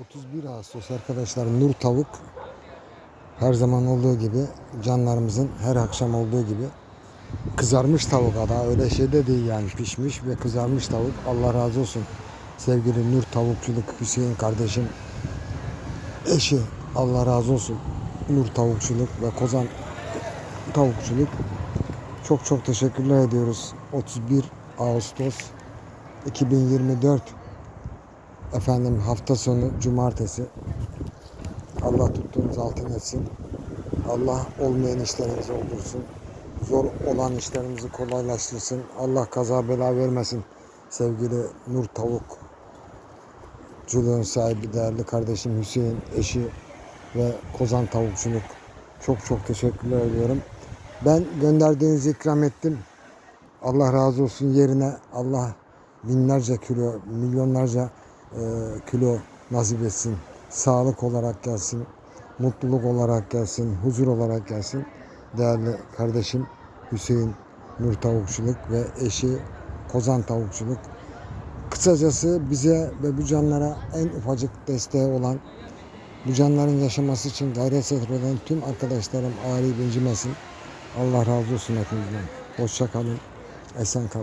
31 Ağustos arkadaşlar Nur Tavuk her zaman olduğu gibi canlarımızın her akşam olduğu gibi kızarmış tavuk ada. Öyle şey de değil yani pişmiş ve kızarmış tavuk. Allah razı olsun. Sevgili Nur Tavukçuluk Hüseyin kardeşim eşi Allah razı olsun. Nur Tavukçuluk ve Kozan Tavukçuluk. Çok çok teşekkürler ediyoruz. 31 Ağustos 2024 efendim hafta sonu cumartesi Allah tuttuğunuz altın etsin. Allah olmayan işlerinizi oldursun. Zor olan işlerimizi kolaylaştırsın. Allah kaza bela vermesin. Sevgili Nur Tavuk Culuğun sahibi değerli kardeşim Hüseyin, eşi ve Kozan Tavukçuluk. Çok çok teşekkürler ediyorum. Ben gönderdiğinizi ikram ettim. Allah razı olsun yerine Allah binlerce kilo, milyonlarca e, kilo nasip etsin. Sağlık olarak gelsin, mutluluk olarak gelsin, huzur olarak gelsin. Değerli kardeşim Hüseyin Nur Tavukçuluk ve eşi Kozan Tavukçuluk. Kısacası bize ve bu canlara en ufacık desteği olan, bu canların yaşaması için gayret sarf tüm arkadaşlarım ağrıyı bincimesin. Allah razı olsun hepinizden. Hoşça kalın, esen kalın.